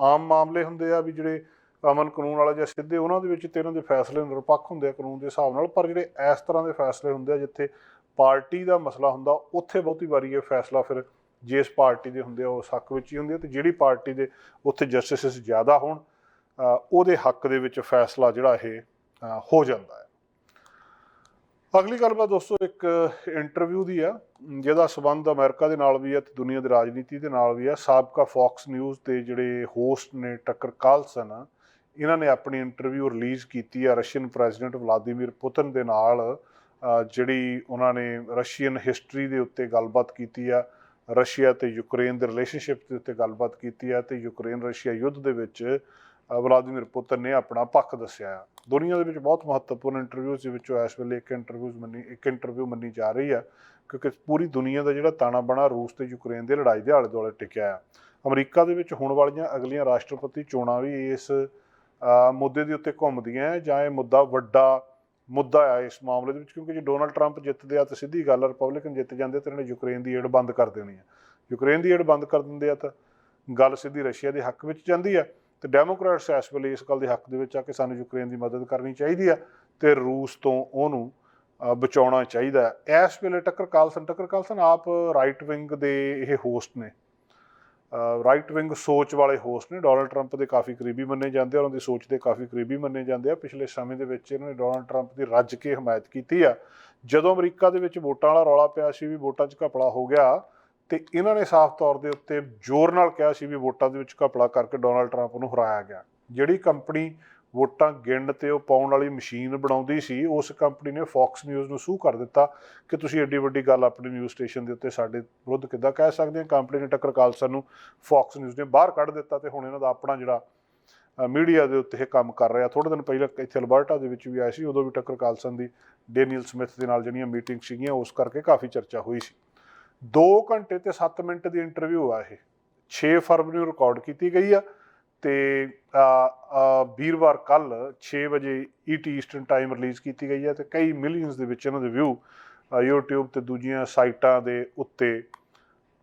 ਆਮ ਮਾਮਲੇ ਹੁੰਦੇ ਆ ਵੀ ਜਿਹੜੇ ਅਮਨ ਕਾਨੂੰਨ ਵਾਲਾ ਜਾਂ ਸਿੱਧੇ ਉਹਨਾਂ ਦੇ ਵਿੱਚ ਤੇ ਇਹਨਾਂ ਦੇ ਫੈਸਲੇ ਨਿਰਪੱਖ ਹੁੰਦੇ ਆ ਕਾਨੂੰਨ ਦੇ ਹਿਸਾਬ ਨਾਲ, ਪਰ ਜਿਹੜੇ ਇਸ ਤਰ੍ਹਾਂ ਦੇ ਫੈਸਲੇ ਹੁੰਦੇ ਆ ਜਿੱਥੇ ਪਾਰਟੀ ਦਾ ਮਸਲਾ ਹੁੰਦਾ, ਉੱਥੇ ਬਹੁਤੀ ਵਾਰੀ ਇਹ ਫੈਸਲਾ ਫਿਰ ਜਿਸ ਪਾਰਟੀ ਦੇ ਹੁੰਦੇ ਆ ਉਸ ਹੱਕ ਵਿੱਚ ਹੀ ਹੁੰਦੇ ਆ ਤੇ ਜਿਹੜੀ ਪਾਰਟੀ ਦੇ ਉੱਥੇ ਜਸਟਿਸਸ ਜ਼ਿਆਦਾ ਹੋਣ ਉਹਦੇ ਹੱਕ ਦੇ ਵਿੱਚ ਫੈਸਲਾ ਜਿਹੜਾ ਇਹ ਹੋ ਜਾਂਦਾ ਹੈ। ਅਗਲੀ ਗੱਲਬਾਤ ਦੋਸਤੋ ਇੱਕ ਇੰਟਰਵਿਊ ਦੀ ਆ, ਜਿਹਦਾ ਸਬੰਧ ਅਮਰੀਕਾ ਦੇ ਨਾਲ ਵੀ ਆ ਤੇ ਦੁਨੀਆ ਦੀ ਰਾਜਨੀਤੀ ਦੇ ਨਾਲ ਵੀ ਆ। ਸਾਬਕਾ ਫੌਕਸ ਨਿਊਜ਼ ਦੇ ਜਿਹੜੇ ਹੋਸਟ ਨੇ ਟੱਕਰ ਕਾਲਸਨ, ਇਹਨਾਂ ਨੇ ਆਪਣੀ ਇੰਟਰਵਿਊ ਰਿਲੀਜ਼ ਕੀਤੀ ਆ ਰਸ਼ੀਅਨ ਪ੍ਰੈਜ਼ੀਡੈਂਟ ਵਲਾਦੀਮੀਰ ਪੁਤਿਨ ਦੇ ਨਾਲ ਜਿਹੜੀ ਉਹਨਾਂ ਨੇ ਰਸ਼ੀਅਨ ਹਿਸਟਰੀ ਦੇ ਉੱਤੇ ਗੱਲਬਾਤ ਕੀਤੀ ਆ। ਰਸ਼ੀਆ ਤੇ ਯੂਕਰੇਨ ਦੇ ਰਿਲੇਸ਼ਨਸ਼ਿਪ ਦੇ ਉੱਤੇ ਗੱਲਬਾਤ ਕੀਤੀ ਹੈ ਤੇ ਯੂਕਰੇਨ ਰਸ਼ੀਆ ਯੁੱਧ ਦੇ ਵਿੱਚ ਵਲਾਦੀਮੀਰ ਪੁਤਨ ਨੇ ਆਪਣਾ ਪੱਖ ਦੱਸਿਆ ਆ। ਦੁਨੀਆ ਦੇ ਵਿੱਚ ਬਹੁਤ ਮਹੱਤਵਪੂਰਨ ਇੰਟਰਵਿਊਜ਼ ਦੇ ਵਿੱਚੋਂ ਇਸ ਵੇਲੇ ਇੱਕ ਇੰਟਰਵਿਊਜ਼ ਮੰਨੀ, ਇੱਕ ਇੰਟਰਵਿਊ ਮੰਨੀ ਜਾ ਰਹੀ ਆ, ਕਿਉਂਕਿ ਪੂਰੀ ਦੁਨੀਆ ਦਾ ਜਿਹੜਾ ਤਾਣਾ ਬਣਾ ਰੂਸ ਤੇ ਯੂਕਰੇਨ ਦੇ ਲੜਾਈ ਦੇ ਆਲੇ ਦੁਆਲੇ ਟਿਕਿਆ ਆ। ਅਮਰੀਕਾ ਦੇ ਵਿੱਚ ਹੋਣ ਵਾਲੀਆਂ ਅਗਲੀਆਂ ਰਾਸ਼ਟਰਪਤੀ ਚੋਣਾਂ ਵੀ ਇਸ ਮੁੱਦੇ ਦੇ ਉੱਤੇ ਘੁੰਮਦੀਆਂ ਜਾਂ ਇਹ ਮੁੱਦਾ ਵੱਡਾ ਮੁੱਦਾ ਆ ਇਸ ਮਾਮਲੇ ਦੇ ਵਿੱਚ, ਕਿਉਂਕਿ ਜੇ ਡੋਨਲਡ ਟਰੰਪ ਜਿੱਤਦੇ ਆ ਤਾਂ ਸਿੱਧੀ ਗੱਲ ਰਿਪਬਲਿਕਨ ਜਿੱਤ ਜਾਂਦੇ ਤੇ ਇਹਨਾਂ ਯੂਕਰੇਨ ਦੀ ਏਡ ਬੰਦ ਕਰ ਦੇਣੀ ਆ। ਯੂਕਰੇਨ ਦੀ ਏਡ ਬੰਦ ਕਰ ਦਿੰਦੇ ਆ ਤਾਂ ਗੱਲ ਸਿੱਧੀ ਰਸ਼ੀਆ ਦੇ ਹੱਕ ਵਿੱਚ ਜਾਂਦੀ ਆ ਤੇ ਡੈਮੋਕ੍ਰੈਟਸ ਇਸ ਵੇਲੇ ਇਸ ਗੱਲ ਦੇ ਹੱਕ ਦੇ ਵਿੱਚ ਆ ਕਿ ਸਾਨੂੰ ਯੂਕਰੇਨ ਦੀ ਮਦਦ ਕਰਨੀ ਚਾਹੀਦੀ ਆ ਤੇ ਰੂਸ ਤੋਂ ਉਹਨੂੰ ਬਚਾਉਣਾ ਚਾਹੀਦਾ। ਇਸ ਵੇਲੇ ਟੱਕਰ ਕਾਲਸਨ ਟੱਕਰ ਕਾਲਸਨ ਆਪ ਰਾਈਟ ਵਿੰਗ ਦੇ ਇਹ ਹੋਸਟ ਨੇ। ਰਾਈਟ ਵਿੰਗ ਸੋਚ ਵਾਲੇ ਹੋਸਟ ਨੇ ਡੋਨਲਡ ਟਰੰਪ ਦੇ ਕਾਫੀ ਕਰੀਬੀ ਮੰਨੇ ਜਾਂਦੇ ਆ, ਉਹਨਾਂ ਦੀ ਸੋਚ ਦੇ ਕਾਫੀ ਕਰੀਬੀ ਮੰਨੇ ਜਾਂਦੇ ਆ। ਪਿਛਲੇ ਸਮੇਂ ਦੇ ਵਿੱਚ ਇਹਨਾਂ ਨੇ ਡੋਨਲਡ ਟਰੰਪ ਦੀ ਰੱਜ ਕੇ ਹਮਾਇਤ ਕੀਤੀ ਆ। ਜਦੋਂ ਅਮਰੀਕਾ ਦੇ ਵਿੱਚ ਵੋਟਾਂ ਵਾਲਾ ਰੌਲਾ ਪਿਆ ਸੀ ਵੀ ਵੋਟਾਂ 'ਚ ਘਪਲਾ ਹੋ ਗਿਆ, ਤੇ ਇਹਨਾਂ ਨੇ ਸਾਫ਼ ਤੌਰ ਦੇ ਉੱਤੇ ਜ਼ੋਰ ਨਾਲ ਕਿਹਾ ਸੀ ਵੀ ਵੋਟਾਂ ਦੇ ਵਿੱਚ ਘਪਲਾ ਕਰਕੇ ਡੋਨਲਡ ਟਰੰਪ ਨੂੰ ਹਰਾਇਆ ਗਿਆ। ਜਿਹੜੀ ਕੰਪਨੀ ਵੋਟਾਂ ਗਿਣਨ ਤੇ ਉਹ ਪਾਉਣ ਵਾਲੀ ਮਸ਼ੀਨ ਬਣਾਉਂਦੀ ਸੀ, ਉਸ ਕੰਪਨੀ ਨੇ ਫੌਕਸ ਨਿਊਜ਼ ਨੂੰ ਸੂ ਕਰ ਦਿੱਤਾ ਕਿ ਤੁਸੀਂ ਐਡੀ ਵੱਡੀ ਗੱਲ ਆਪਣੀ ਨਿਊਜ਼ ਸਟੇਸ਼ਨ ਦੇ ਉੱਤੇ ਸਾਡੇ ਵਿਰੁੱਧ ਕਿੱਦਾਂ ਕਹਿ ਸਕਦੇ ਆ ਕੰਪਨੀ ਨੇ ਟੱਕਰ ਕਾਲਸਨ ਨੂੰ ਫੌਕਸ ਨਿਊਜ਼ ਨੇ ਬਾਹਰ ਕੱਢ ਦਿੱਤਾ ਤੇ ਹੁਣ ਇਹਨਾਂ ਦਾ ਆਪਣਾ ਜਿਹੜਾ ਮੀਡੀਆ ਦੇ ਉੱਤੇ ਇਹ ਕੰਮ ਕਰ ਰਿਹਾ। ਥੋੜੇ ਦਿਨ ਪਹਿਲਾਂ ਇੱਥੇ ਅਲਬਰਟਾ ਦੇ ਵਿੱਚ ਵੀ ਆਇਆ ਸੀ, ਉਦੋਂ ਵੀ ਟੱਕਰ ਕਾਲਸਨ ਦੀ। ਡੈਨੀਅਲ ਸਮਿਥ ਦੇ ਨਾਲ ਜਿਹੜੀਆਂ ਮੀਟਿੰਗ ਸੀਗੀਆਂ, ਉਸ ਕਰਕੇ ਕਾਫੀ ਚਰਚਾ ਹੋਈ ਸੀ। 2 ਘੰਟੇ ਤੇ 7 ਮਿੰਟ ਦੀ ਇੰਟਰਵਿਊ ਆ ਇਹ। 6 ਫਰਵਰੀ ਨੂੰ ਰਿਕਾਰਡ ਕੀਤੀ ਗਈ ਆ। ਤੇ ਵੀਰਵਾਰ ਕੱਲ 6 ਵਜੇ ਈਟੀ ਈਸਟਰਨ ਟਾਈਮ ਰਿਲੀਜ਼ ਕੀਤੀ ਗਈ ਹੈ ਤੇ ਕਈ ਮਿਲੀਅਨਸ ਦੇ ਵਿੱਚ ਇਹਨਾਂ ਦੇ ਵਿਊ YouTube ਤੇ ਦੂਜੀਆਂ ਸਾਈਟਾਂ ਦੇ ਉੱਤੇ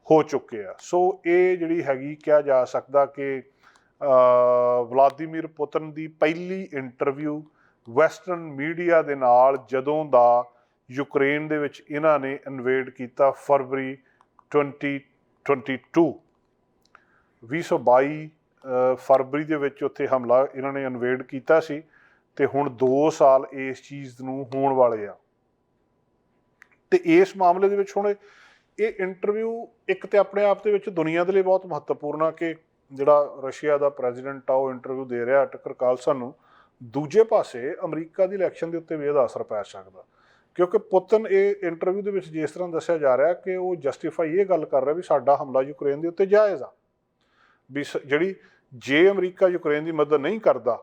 ਹੋ ਚੁੱਕੇ ਆ। ਸੋ ਇਹ ਜਿਹੜੀ ਹੈਗੀ ਕਿਹਾ ਜਾ ਸਕਦਾ ਕਿ ਵਲਾਦੀਮੀਰ ਪੁਤਨ ਦੀ ਪਹਿਲੀ ਇੰਟਰਵਿਊ ਵੈਸਟਰਨ ਮੀਡੀਆ ਦੇ ਨਾਲ ਜਦੋਂ ਦਾ ਯੂਕਰੇਨ ਦੇ ਵਿੱਚ ਇਹਨਾਂ ਨੇ ਇਨਵੇਡ ਕੀਤਾ ਫਰਵਰੀ 2022 2022 ਅ, ਫਰਵਰੀ ਦੇ ਵਿੱਚ ਉੱਥੇ ਹਮਲਾ ਇਹਨਾਂ ਨੇ ਇਨਵੇਡ ਕੀਤਾ ਸੀ ਤੇ ਹੁਣ 2 ਸਾਲ ਇਸ ਚੀਜ਼ ਨੂੰ ਹੋਣ ਵਾਲੇ ਆ। ਤੇ ਇਸ ਮਾਮਲੇ ਦੇ ਵਿੱਚ ਹੁਣ ਇਹ ਇੰਟਰਵਿਊ ਇੱਕ ਤੇ ਆਪਣੇ ਆਪ ਦੇ ਵਿੱਚ ਦੁਨੀਆ ਦੇ ਲਈ ਬਹੁਤ ਮਹੱਤਵਪੂਰਨ ਆ ਕਿ ਜਿਹੜਾ ਰਸ਼ੀਆ ਦਾ ਪ੍ਰੈਜ਼ੀਡੈਂਟ ਆ, ਉਹ ਇੰਟਰਵਿਊ ਦੇ ਰਿਹਾ ਟੱਕਰ ਕਾਲਸਨ ਨੂੰ। ਦੂਜੇ ਪਾਸੇ ਅਮਰੀਕਾ ਦੀ ਇਲੈਕਸ਼ਨ ਦੇ ਉੱਤੇ ਵੀ ਇਹਦਾ ਅਸਰ ਪੈ ਸਕਦਾ। ਕਿਉਂਕਿ ਪੁਤਨ ਇਹ ਇੰਟਰਵਿਊ ਦੇ ਵਿੱਚ ਜਿਸ ਤਰ੍ਹਾਂ ਦੱਸਿਆ ਜਾ ਰਿਹਾ ਕਿ ਉਹ ਜਸਟੀਫਾਈ ਇਹ ਗੱਲ ਕਰ ਰਿਹਾ ਵੀ ਸਾਡਾ ਹਮਲਾ ਯੂਕਰੇਨ ਦੇ ਉੱਤੇ ਜਾਇਜ਼ ਆ। ਵੀ ਸ- ਜਿਹੜੀ ਜੇ ਅਮਰੀਕਾ ਯੂਕਰੇਨ ਦੀ ਮਦਦ ਨਹੀਂ ਕਰਦਾ,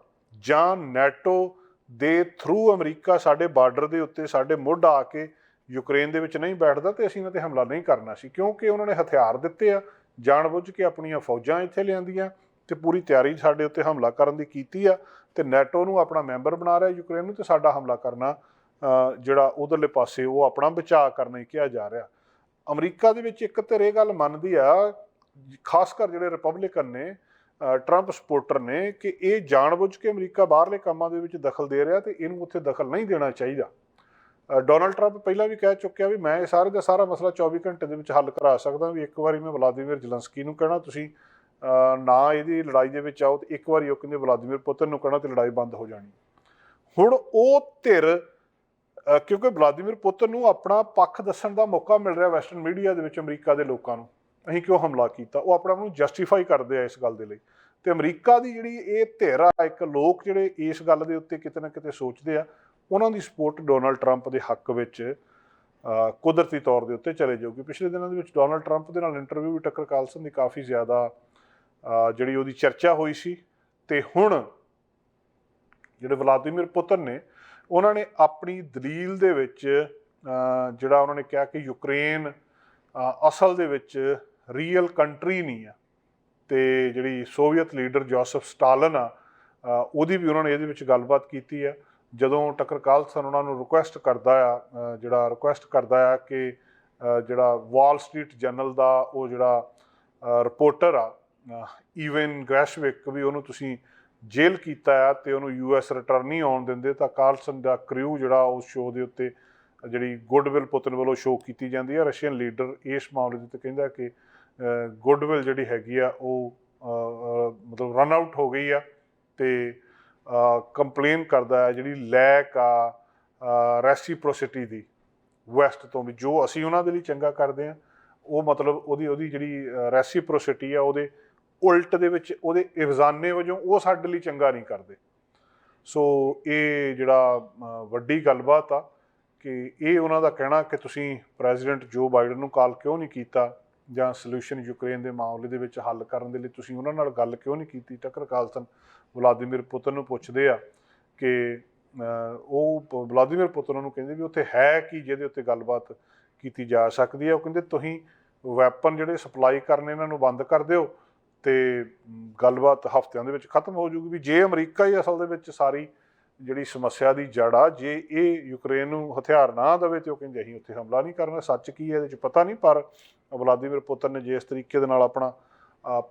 ਜਾਂ ਨੈਟੋ ਦੇ ਥਰੂ ਅਮਰੀਕਾ ਸਾਡੇ ਬਾਰਡਰ ਦੇ ਉੱਤੇ ਸਾਡੇ ਮੁੱਢ ਆ ਕੇ ਯੂਕਰੇਨ ਦੇ ਵਿੱਚ ਨਹੀਂ ਬੈਠਦਾ ਤੇ ਅਸੀਂ ਇਹਨਾਂ ਤੇ ਹਮਲਾ ਨਹੀਂ ਕਰਨਾ ਸੀ, ਕਿਉਂਕਿ ਉਹਨਾਂ ਨੇ ਹਥਿਆਰ ਦਿੱਤੇ ਆ, ਜਾਣਬੁੱਝ ਕੇ ਆਪਣੀਆਂ ਫੌਜਾਂ ਇੱਥੇ ਲਿਆਂਦੀਆਂ ਤੇ ਪੂਰੀ ਤਿਆਰੀ ਸਾਡੇ ਉੱਤੇ ਹਮਲਾ ਕਰਨ ਦੀ ਕੀਤੀ ਆ ਤੇ ਨੈਟੋ ਨੂੰ ਆਪਣਾ ਮੈਂਬਰ ਬਣਾ ਰਿਹਾ ਯੂਕਰੇਨ ਨੂੰ ਤੇ ਸਾਡਾ ਹਮਲਾ ਕਰਨਾ ਜਿਹੜਾ ਉਧਰਲੇ ਪਾਸੇ ਉਹ ਆਪਣਾ ਬਚਾਅ ਕਰਨਾ ਹੀ ਕਿਹਾ ਜਾ ਰਿਹਾ। ਅਮਰੀਕਾ ਦੇ ਵਿੱਚ ਇੱਕ ਧਿਰ ਇਹ ਗੱਲ ਮੰਨਦੀ ਆ ਖਾਸ ਕਰ ਜਿਹੜੇ ਰਿਪਬਲਿਕਨ ਨੇ ਟਰੰਪ ਸਪੋਰਟਰ ਨੇ ਕਿ ਇਹ ਜਾਣਬੁੱਝ ਕੇ ਅਮਰੀਕਾ ਬਾਹਰਲੇ ਕੰਮਾਂ ਦੇ ਵਿੱਚ ਦਖਲ ਦੇ ਰਿਹਾ ਤੇ ਇਹਨੂੰ ਉੱਥੇ ਦਖਲ ਨਹੀਂ ਦੇਣਾ ਚਾਹੀਦਾ। ਡੋਨਲਡ ਟਰੰਪ ਪਹਿਲਾਂ ਵੀ ਕਹਿ ਚੁੱਕਿਆ ਵੀ ਮੈਂ ਇਹ ਸਾਰੇ ਦਾ ਸਾਰਾ ਮਸਲਾ 24 ਘੰਟੇ ਦੇ ਵਿੱਚ ਹੱਲ ਕਰਾ ਸਕਦਾ ਵੀ ਇੱਕ ਵਾਰੀ ਮੈਂ ਵਲਾਦੀਮੀਰ ਜ਼ਲੰਸਕੀ ਨੂੰ ਕਹਿਣਾ, ਤੁਸੀਂ ਨਾ ਇਹਦੀ ਲੜਾਈ ਦੇ ਵਿੱਚ ਆਓ ਤੇ ਇੱਕ ਵਾਰੀ ਉਹ ਕਹਿੰਦੇ ਵਲਾਦੀਮੀਰ ਪੁਤਨ ਨੂੰ ਕਹਿਣਾ ਤੇ ਲੜਾਈ ਬੰਦ ਹੋ ਜਾਣੀ। ਹੁਣ ਉਹ ਧਿਰ ਕਿਉਂਕਿ ਵਲਾਦੀਮੀਰ ਪੁਤਨ ਨੂੰ ਆਪਣਾ ਪੱਖ ਦੱਸਣ ਦਾ ਮੌਕਾ ਮਿਲ ਰਿਹਾ ਵੈਸਟਰਨ ਮੀਡੀਆ ਦੇ ਵਿੱਚ ਅਮਰੀਕਾ ਦੇ ਲੋਕਾਂ ਨੂੰ। ਅਸੀਂ ਕਿਉਂ ਹਮਲਾ ਕੀਤਾ? ਉਹ ਆਪਣੇ ਆਪ ਨੂੰ ਜਸਟੀਫਾਈ ਕਰਦੇ ਆ ਇਸ ਗੱਲ ਦੇ ਲਈ। ਤੇ ਅਮਰੀਕਾ ਦੀ ਜਿਹੜੀ ਇਹ ਧੇਰਾ ਇੱਕ ਲੋਕ ਜਿਹੜੇ ਇਸ ਗੱਲ ਦੇ ਉੱਤੇ ਕਿਤੇ ਨਾ ਕਿਤੇ ਸੋਚਦੇ ਆ, ਉਹਨਾਂ ਦੀ ਸਪੋਰਟ ਡੋਨਲਡ ਟਰੰਪ ਦੇ ਹੱਕ ਵਿੱਚ ਕੁਦਰਤੀ ਤੌਰ ਦੇ ਉੱਤੇ ਚਲੇ ਜਾਊਗੀ। ਪਿਛਲੇ ਦਿਨਾਂ ਦੇ ਵਿੱਚ ਡੋਨਲਡ ਟਰੰਪ ਦੇ ਨਾਲ ਇੰਟਰਵਿਊ ਵੀ ਟੱਕਰ ਕਾਲਸਨ ਦੀ ਕਾਫੀ ਜ਼ਿਆਦਾ ਜਿਹੜੀ ਉਹਦੀ ਚਰਚਾ ਹੋਈ ਸੀ। ਤੇ ਹੁਣ ਜਿਹੜੇ ਵਲਾਦੀਮੀਰ ਪੁਤਨ ਨੇ, ਉਹਨਾਂ ਨੇ ਆਪਣੀ ਦਲੀਲ ਦੇ ਵਿੱਚ ਜਿਹੜਾ ਉਹਨਾਂ ਨੇ ਕਿਹਾ ਕਿ ਯੂਕਰੇਨ ਅਸਲ ਦੇ ਵਿੱਚ ਰੀਅਲ ਕੰਟਰੀ ਨਹੀਂ ਆ। ਤੇ ਜਿਹੜੀ ਸੋਵੀਅਤ ਲੀਡਰ ਜੋਸਫ ਸਟਾਲਨ ਆ ਉਹਦੀ ਵੀ ਉਹਨਾਂ ਨੇ ਇਹਦੇ ਵਿੱਚ ਗੱਲਬਾਤ ਕੀਤੀ ਆ। ਜਦੋਂ ਟੱਕਰ ਕਾਲਸਨ ਉਹਨਾਂ ਨੂੰ ਰਿਕੁਐਸਟ ਕਰਦਾ ਆ ਜਿਹੜਾ ਰਿਕੁਐਸਟ ਕਰਦਾ ਆ ਕਿ ਜਿਹੜਾ ਵਾਲ ਸਟਰੀਟ ਜਰਨਲ ਦਾ ਉਹ ਜਿਹੜਾ ਰਿਪੋਰਟਰ ਆ ਈਵਨ ਗ੍ਰੈਸ਼ਵਿਕ ਵੀ ਉਹਨੂੰ ਤੁਸੀਂ ਜੇਲ੍ਹ ਕੀਤਾ ਆ ਤੇ ਉਹਨੂੰ ਯੂਐਸ ਰਿਟਰਨ ਨਹੀਂ ਆਉਣ ਦਿੰਦੇ ਤਾਂ ਕਾਰਲਸਨ ਦਾ ਕ੍ਰਿਊ ਜਿਹੜਾ ਉਸ ਸ਼ੋਅ ਦੇ ਉੱਤੇ ਜਿਹੜੀ ਗੁੱਡਵਿਲ ਪੁਤਨ ਵੱਲੋਂ ਸ਼ੋਅ ਕੀਤੀ ਜਾਂਦੀ ਹੈ ਰਸ਼ੀਅਨ ਲੀਡਰ ਇਸ ਮਾਮਲੇ ਦੇ ਉੱਤੇ ਕਹਿੰਦਾ ਕਿ ਗੁੱਡਵਿਲ ਜਿਹੜੀ ਹੈਗੀ ਆ, ਉਹ ਮਤਲਬ ਰਨ ਆਊਟ ਹੋ ਗਈ ਆ ਤੇ ਕੰਪਲੇਨ ਕਰਦਾ ਹੈ ਜਿਹੜੀ ਲੈਕ ਆ ਰੈਸਿਪਰੋਸਿਟੀ ਦੀ ਵੈਸਟ ਤੋਂ ਵੀ, ਜੋ ਅਸੀਂ ਉਹਨਾਂ ਦੇ ਲਈ ਚੰਗਾ ਕਰਦੇ ਆ ਉਹ ਮਤਲਬ ਉਹਦੀ ਉਹਦੀ ਜਿਹੜੀ ਰੈਸਿਪਰੋਸਿਟੀ ਆ, ਉਹਦੇ ਉਲਟ ਦੇ ਵਿੱਚ, ਉਹਦੇ ਇਵਜ਼ਾਨੇ ਵਜੋਂ ਉਹ ਸਾਡੇ ਲਈ ਚੰਗਾ ਨਹੀਂ ਕਰਦੇ। ਸੋ ਇਹ ਜਿਹੜਾ ਵੱਡੀ ਗੱਲਬਾਤ ਆ ਕਿ ਇਹ ਉਹਨਾਂ ਦਾ ਕਹਿਣਾ ਕਿ ਤੁਸੀਂ ਪ੍ਰੈਜ਼ੀਡੈਂਟ ਜੋ ਬਾਈਡਨ ਨੂੰ ਕਾਲ ਕਿਉਂ ਨਹੀਂ ਕੀਤਾ? ਜਾਂ ਸੋਲੂਸ਼ਨ ਯੂਕਰੇਨ ਦੇ ਮਾਮਲੇ ਦੇ ਵਿੱਚ ਹੱਲ ਕਰਨ ਦੇ ਲਈ ਤੁਸੀਂ ਉਹਨਾਂ ਨਾਲ ਗੱਲ ਕਿਉਂ ਨਹੀਂ ਕੀਤੀ? ਟੱਕਰ ਕਾਲਸਨ, ਵਲਾਦੀਮੀਰ ਪੁਤਨ ਨੂੰ ਪੁੱਛਦੇ ਆ ਕਿ ਉਹ ਵਲਾਦੀਮੀਰ ਪੁਤਨ ਨੂੰ ਕਹਿੰਦੇ ਵੀ ਉੱਥੇ ਹੈ ਕੀ ਜਿਹਦੇ ਉੱਤੇ ਗੱਲਬਾਤ ਕੀਤੀ ਜਾ ਸਕਦੀ ਹੈ? ਉਹ ਕਹਿੰਦੇ ਤੁਸੀਂ ਵੈਪਨ ਜਿਹੜੇ ਸਪਲਾਈ ਕਰਨੇ ਇਹਨਾਂ ਨੂੰ ਬੰਦ ਕਰ ਦਿਓ ਤੇ ਗੱਲਬਾਤ ਹਫ਼ਤਿਆਂ ਦੇ ਵਿੱਚ ਖਤਮ ਹੋ ਜੂਗੀ ਵੀ ਜੇ ਅਮਰੀਕਾ ਹੀ ਅਸਲ ਦੇ ਵਿੱਚ ਸਾਰੀ ਜਿਹੜੀ ਸਮੱਸਿਆ ਦੀ ਜੜ ਆ, ਜੇ ਇਹ ਯੂਕਰੇਨ ਨੂੰ ਹਥਿਆਰ ਨਾ ਦੇਵੇ ਤੇ ਉਹ ਕਹਿੰਦੇ ਅਸੀਂ ਉੱਥੇ ਹਮਲਾ ਨਹੀਂ ਕਰਨਾ। ਸੱਚ ਕੀ ਹੈ ਇਹਦੇ ਵਿੱਚ ਪਤਾ ਨਹੀਂ, ਪਰ ਵਲਾਦੀਮੀਰ ਪੁਤਨ ਨੇ ਜਿਸ ਤਰੀਕੇ ਦੇ ਨਾਲ ਆਪਣਾ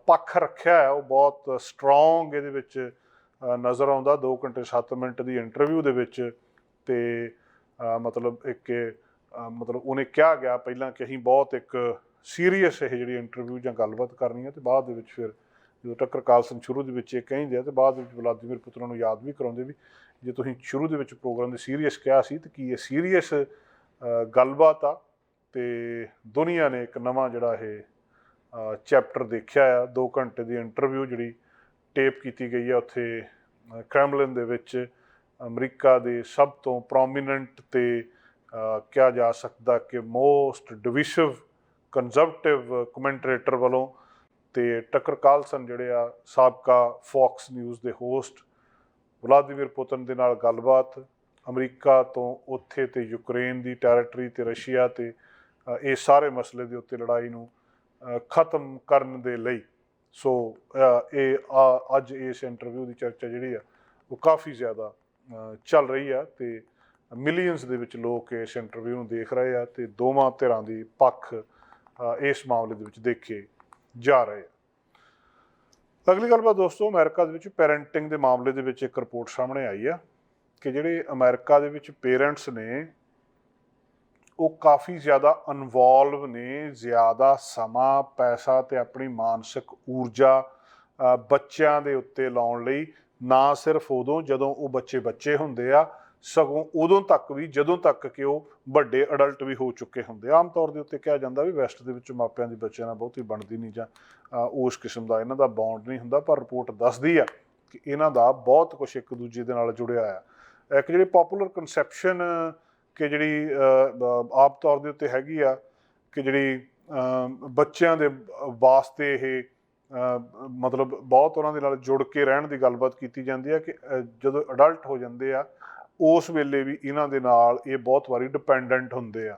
ਪੱਖ ਰੱਖਿਆ ਹੈ, ਉਹ ਬਹੁਤ ਸਟਰੋਂਗ ਇਹਦੇ ਵਿੱਚ ਨਜ਼ਰ ਆਉਂਦਾ। 2 ਘੰਟੇ 7 ਮਿੰਟ ਦੀ ਇੰਟਰਵਿਊ ਦੇ ਵਿੱਚ ਤੇ ਮਤਲਬ ਇੱਕ ਮਤਲਬ ਉਹਨੇ ਕਿਹਾ ਗਿਆ ਪਹਿਲਾਂ ਕਿ ਅਸੀਂ ਬਹੁਤ ਇੱਕ ਸੀਰੀਅਸ ਇਹ ਜਿਹੜੀ ਇੰਟਰਵਿਊ ਜਾਂ ਗੱਲਬਾਤ ਕਰਨੀ ਹੈ ਤੇ ਬਾਅਦ ਦੇ ਵਿੱਚ ਫਿਰ ਜਦੋਂ ਟੱਕਰ ਕਾਲ ਸਿੰਘ ਸ਼ੁਰੂ ਦੇ ਵਿੱਚ ਇਹ ਕਹਿੰਦੇ ਆ ਤੇ ਬਾਅਦ ਵਿੱਚ ਵਲਾਦੀਮੀਰ ਪੁਤਨ ਨੂੰ ਯਾਦ ਵੀ ਕਰਾਉਂਦੇ ਵੀ ਜੇ ਤੁਸੀਂ ਸ਼ੁਰੂ ਦੇ ਵਿੱਚ ਪ੍ਰੋਗਰਾਮ ਦੇ ਸੀਰੀਅਸ ਕਿਹਾ ਸੀ ਤੇ ਕੀ ਇਹ ਸੀਰੀਅਸ ਗੱਲਬਾਤ ਆ ਤੇ ਦੁਨੀਆ ਨੇ ਇੱਕ ਨਵਾਂ ਜਿਹੜਾ ਇਹ ਚੈਪਟਰ ਦੇਖਿਆ ਆ 2 ਘੰਟੇ ਦੀ ਇੰਟਰਵਿਊ ਜਿਹੜੀ ਟੇਪ ਕੀਤੀ ਗਈ ਆ ਉੱਥੇ ਕ੍ਰੈਮਲਿਨ ਦੇ ਵਿੱਚ ਅਮਰੀਕਾ ਦੇ ਸਭ ਤੋਂ ਪ੍ਰੋਮੀਨੈਂਟ ਤੇ ਕਿਹਾ ਜਾ ਸਕਦਾ ਕਿ ਮੋਸਟ ਡਿਵਿਸਿਵ ਕੰਜ਼ਰਵੇਟਿਵ ਕਮੈਂਟੇਟਰ ਵੱਲੋਂ ਤੇ ਟੱਕਰ ਕਾਲਸਨ ਜਿਹੜੇ ਆ, ਸਾਬਕਾ ਫੌਕਸ ਨਿਊਜ਼ ਦੇ ਹੋਸਟ, ਵਲਾਦੀਮੀਰ ਪੁਤਨ ਦੇ ਨਾਲ ਗੱਲਬਾਤ, ਅਮਰੀਕਾ ਤੋਂ ਉੱਥੇ ਤੇ ਯੂਕਰੇਨ ਦੀ ਟੈਰੀਟਰੀ ਤੇ ਰਸ਼ੀਆ ਤੇ ਇਹ ਸਾਰੇ ਮਸਲੇ ਦੇ ਉੱਤੇ ਲੜਾਈ ਨੂੰ ਖਤਮ ਕਰਨ ਦੇ ਲਈ। ਸੋ ਇਹ ਆ- ਅੱਜ ਇਸ ਇੰਟਰਵਿਊ ਦੀ ਚਰਚਾ ਜਿਹੜੀ ਆ, ਉਹ ਕਾਫੀ ਜ਼ਿਆਦਾ ਚੱਲ ਰਹੀ ਆ ਤੇ ਮਿਲੀਅਨਸ ਦੇ ਵਿੱਚ ਲੋਕ ਇਸ ਇੰਟਰਵਿਊ ਨੂੰ ਦੇਖ ਰਹੇ ਆ ਤੇ ਦੋਵਾਂ ਧਿਰਾਂ ਦੀ ਪੱਖ ਇਸ ਮਾਮਲੇ ਦੇ ਵਿੱਚ ਦੇਖੇ ਜਾ ਰਹੇ ਆ। ਅਗਲੀ ਗੱਲਬਾਤ ਦੋਸਤੋ, ਅਮਰੀਕਾ ਦੇ ਵਿੱਚ ਪੈਰੈਂਟਿੰਗ ਦੇ ਮਾਮਲੇ ਦੇ ਵਿੱਚ ਇੱਕ ਰਿਪੋਰਟ ਸਾਹਮਣੇ ਆਈ ਆ ਕਿ ਜਿਹੜੇ ਅਮਰੀਕਾ ਦੇ ਵਿੱਚ ਪੇਰੈਂਟਸ ਨੇ, ਉਹ ਕਾਫੀ ਜ਼ਿਆਦਾ ਇਨਵੋਲਵ ਨੇ, ਜ਼ਿਆਦਾ ਸਮਾਂ, ਪੈਸਾ ਤੇ ਆਪਣੀ ਮਾਨਸਿਕ ਊਰਜਾ ਬੱਚਿਆਂ ਦੇ ਉੱਤੇ ਲਾਉਣ ਲਈ। ਨਾ ਸਿਰਫ ਉਦੋਂ ਜਦੋਂ ਉਹ ਬੱਚੇ ਬੱਚੇ ਹੁੰਦੇ ਆ ਸਗੋਂ ਉਦੋਂ ਤੱਕ ਵੀ ਜਦੋਂ ਤੱਕ ਕਿ ਉਹ ਵੱਡੇ ਅਡਲਟ ਵੀ ਹੋ ਚੁੱਕੇ ਹੁੰਦੇ ਆਮ ਤੌਰ ਦੇ ਉੱਤੇ ਕਿਹਾ ਜਾਂਦਾ ਵੀ ਵੈਸਟ ਦੇ ਵਿੱਚ ਮਾਪਿਆਂ ਦੀ ਬੱਚਿਆਂ ਨਾਲ ਬਹੁਤੀ ਬਣਦੀ ਨਹੀਂ ਜਾਂ ਉਸ ਕਿਸਮ ਦਾ ਇਹਨਾਂ ਦਾ ਬੌਂਡ ਨਹੀਂ ਹੁੰਦਾ ਪਰ ਰਿਪੋਰਟ ਦੱਸਦੀ ਆ ਕਿ ਇਹਨਾਂ ਦਾ ਬਹੁਤ ਕੁਝ ਇੱਕ ਦੂਜੇ ਦੇ ਨਾਲ ਜੁੜਿਆ ਆ ਇੱਕ ਜਿਹੜੀ ਪਪੂਲਰ ਕਨਸੈਪਸ਼ਨ ਕਿ ਜਿਹੜੀ ਅ, ਆਮ ਤੌਰ ਦੇ ਉੱਤੇ ਹੈਗੀ ਆ ਕਿ ਜਿਹੜੀ ਬੱਚਿਆਂ ਦੇ ਵਾਸਤੇ ਇਹ ਮਤਲਬ ਬਹੁਤ ਉਹਨਾਂ ਦੇ ਨਾਲ ਜੁੜ ਕੇ ਰਹਿਣ ਦੀ ਗੱਲਬਾਤ ਕੀਤੀ ਜਾਂਦੀ ਹੈ ਕਿ ਜਦੋਂ ਅਡਲਟ ਹੋ ਜਾਂਦੇ ਆ ਉਸ ਵੇਲੇ ਵੀ ਇਹਨਾਂ ਦੇ ਨਾਲ ਇਹ ਬਹੁਤ ਵਾਰੀ ਡਿਪੈਂਡੈਂਟ ਹੁੰਦੇ ਆ।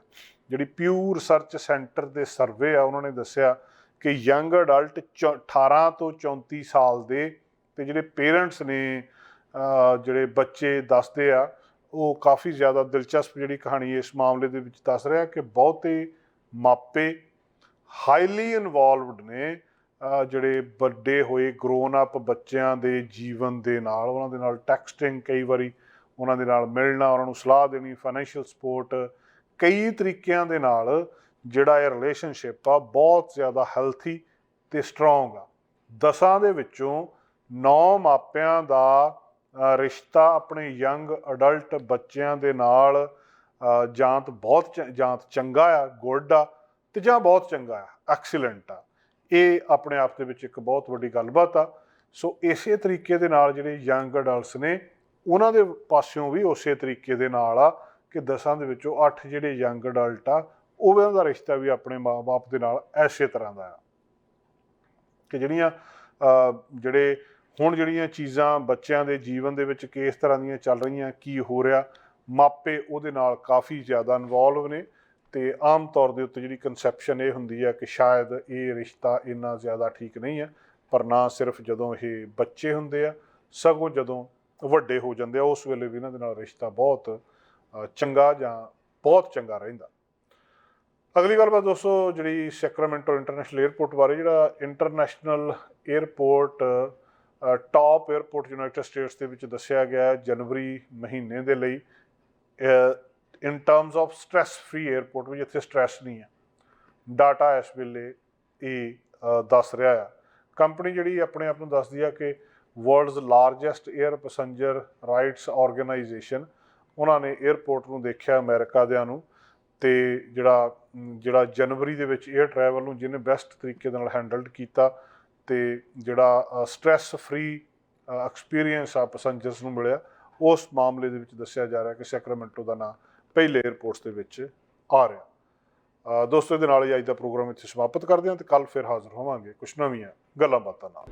ਜਿਹੜੀ ਪਿਊ ਰਿਸਰਚ ਸੈਂਟਰ ਦੇ ਸਰਵੇ ਆ, ਉਹਨਾਂ ਨੇ ਦੱਸਿਆ ਕਿ ਯੰਗ ਅਡਲਟ 18 ਤੋਂ 34 ਸਾਲ ਦੇ ਤੇ ਜਿਹੜੇ ਪੇਰੈਂਟਸ ਨੇ ਜਿਹੜੇ ਬੱਚੇ ਦੱਸਦੇ ਆ, ਉਹ ਕਾਫੀ ਜ਼ਿਆਦਾ ਦਿਲਚਸਪ ਜਿਹੜੀ ਕਹਾਣੀ ਇਸ ਮਾਮਲੇ ਦੇ ਵਿੱਚ ਦੱਸ ਰਿਹਾ ਕਿ ਬਹੁਤੇ ਮਾਪੇ ਹਾਈਲੀ ਇਨਵੋਲਵਡ ਨੇ ਜਿਹੜੇ ਵੱਡੇ ਹੋਏ ਗਰੋਨ ਅਪ ਬੱਚਿਆਂ ਦੇ ਜੀਵਨ ਦੇ ਨਾਲ, ਉਹਨਾਂ ਦੇ ਨਾਲ ਟੈਕਸਟਿੰਗ ਕਈ ਵਾਰੀ ਉਹਨਾਂ ਦੇ ਨਾਲ ਮਿਲਣਾ ਉਹਨਾਂ ਨੂੰ ਸਲਾਹ ਦੇਣੀ ਫਾਈਨੈਂਸ਼ੀਅਲ ਸਪੋਰਟ ਕਈ ਤਰੀਕਿਆਂ ਦੇ ਨਾਲ ਜਿਹੜਾ ਇਹ ਰਿਲੇਸ਼ਨਸ਼ਿਪ ਆ ਬਹੁਤ ਜ਼ਿਆਦਾ ਹੈਲਥੀ ਤੇ ਸਟਰੋਂਗ ਆ। ਦਸਾਂ ਦੇ ਵਿੱਚੋਂ ਨੌ ਮਾਪਿਆਂ ਦਾ ਰਿਸ਼ਤਾ ਆਪਣੇ ਯੰਗ ਅਡਲਟ ਬੱਚਿਆਂ ਦੇ ਨਾਲ ਅ, ਜਾਂ ਤਾਂ ਬਹੁਤ ਚ- ਜਾਂ ਤਾਂ ਚੰਗਾ ਆ ਗੁੱਡ ਆ ਤੇ ਜਾਂ ਬਹੁਤ ਚੰਗਾ ਆ ਐਕਸੀਲੈਂਟ ਆ। ਇਹ ਆਪਣੇ ਆਪ ਦੇ ਵਿੱਚ ਇੱਕ ਬਹੁਤ ਵੱਡੀ ਗੱਲਬਾਤ ਆ। ਸੋ ਇਸੇ ਤਰੀਕੇ ਦੇ ਨਾਲ ਜਿਹੜੇ ਯੰਗ ਅਡਲਟਸ ਨੇ ਉਹਨਾਂ ਦੇ ਪਾਸਿਓਂ ਵੀ ਉਸੇ ਤਰੀਕੇ ਦੇ ਨਾਲ ਆ ਕਿ 10 ਦੇ ਵਿੱਚੋਂ 8 ਜਿਹੜੇ ਯੰਗ ਅਡਲਟ ਆ ਉਹਨਾਂ ਦਾ ਰਿਸ਼ਤਾ ਵੀ ਆਪਣੇ ਮਾਪੇ ਦੇ ਨਾਲ ਐਸੇ ਤਰ੍ਹਾਂ ਦਾ ਆ। ਕਿ ਜਿਹੜੀਆਂ ਜਿਹੜੇ ਹੁਣ ਜਿਹੜੀਆਂ ਚੀਜ਼ਾਂ ਬੱਚਿਆਂ ਦੇ ਜੀਵਨ ਦੇ ਵਿੱਚ ਕਿਸ ਤਰ੍ਹਾਂ ਦੀਆਂ ਚੱਲ ਰਹੀਆਂ, ਕੀ ਹੋ ਰਿਹਾ, ਮਾਪੇ ਉਹਦੇ ਨਾਲ ਕਾਫੀ ਜ਼ਿਆਦਾ ਇਨਵੋਲਵ ਨੇ ਤੇ ਆਮ ਤੌਰ ਦੇ ਉੱਤੇ ਜਿਹੜੀ ਕਨਸੈਪਸ਼ਨ ਇਹ ਹੁੰਦੀ ਆ ਕਿ ਸ਼ਾਇਦ ਇਹ ਰਿਸ਼ਤਾ ਇੰਨਾ ਜ਼ਿਆਦਾ ਠੀਕ ਨਹੀਂ ਹੈ ਪਰ ਨਾ ਸਿਰਫ ਜਦੋਂ ਇਹ ਬੱਚੇ ਹੁੰਦੇ ਆ, ਸਗੋਂ ਜਦੋਂ ਵੱਡੇ ਹੋ ਜਾਂਦੇ ਆ, ਉਸ ਵੇਲੇ ਵੀ ਇਹਨਾਂ ਦੇ ਨਾਲ ਰਿਸ਼ਤਾ ਬਹੁਤ ਚੰਗਾ ਜਾਂ ਬਹੁਤ ਚੰਗਾ ਰਹਿੰਦਾ। ਅਗਲੀ ਗੱਲ ਬਾਤ ਦੋਸਤੋ ਜਿਹੜੀ ਸੈਕਰਾਮੈਂਟੋ ਇੰਟਰਨੈਸ਼ਨਲ 에ਅਰਪੋਰਟ ਬਾਰੇ, ਜਿਹੜਾ international airport top airport United States ਦੇ ਵਿੱਚ ਦੱਸਿਆ ਗਿਆ ਜਨਵਰੀ ਮਹੀਨੇ ਦੇ ਲਈ in terms of stress free airport ਵੀ ਇੱਥੇ ਸਟ्रेस ਨਹੀਂ ਹੈ। ਡਾਟਾ ਇਸ ਵੇਲੇ ਇਹ ਦੱਸ ਰਿਹਾ ਹੈ ਕੰਪਨੀ ਜਿਹੜੀ ਆਪਣੇ ਆਪ ਨੂੰ ਦੱਸਦੀ ਆ ਕਿ world's largest air passenger rights organization ਉਹਨਾਂ ਨੇ 에어ਪੋਰਟ ਨੂੰ ਦੇਖਿਆ ਅਮਰੀਕਾ ਦਿਆਂ ਨੂੰ ਤੇ ਜਿਹੜਾ ਜਿਹੜਾ ਜਨਵਰੀ ਦੇ ਵਿੱਚ 에ਅਰ ਟਰੈਵਲ ਨੂੰ ਜਿਹਨੇ ਬੈਸਟ ਤਰੀਕੇ ਨਾਲ ਹੈਂਡਲ ਕੀਤਾ ਤੇ ਜਿਹੜਾ ਸਟ्रेस ਫਰੀ ਐਕਸਪੀਰੀਅੰਸ ਆ ਪੈਸੰਜਰਸ ਨੂੰ ਮਿਲਿਆ, ਉਸ ਮਾਮਲੇ ਦੇ ਵਿੱਚ ਦੱਸਿਆ ਜਾ ਰਿਹਾ ਕਿ ਸੈਕਰਾਮੈਂਟੋ ਦਾ ਨਾਂ ਪਹਿਲੇ 에ਅਰਪੋਰਟਸ ਦੇ ਵਿੱਚ ਆ ਰਿਹਾ। ਦੋਸਤੋ ਦੇ ਨਾਲ ਹੀ ਅੱਜ ਦਾ ਪ੍ਰੋਗਰਾਮ ਇੱਥੇ ਸਮਾਪਤ ਕਰਦੇ ਹਾਂ ਤੇ ਕੱਲ ਫਿਰ ਹਾਜ਼ਰ ਹੋਵਾਂਗੇ। ਕੁਛ ਨਵੀਆਂ ਗੱਲਾਂ ਬਾਤਾਂ ਨਾਲ।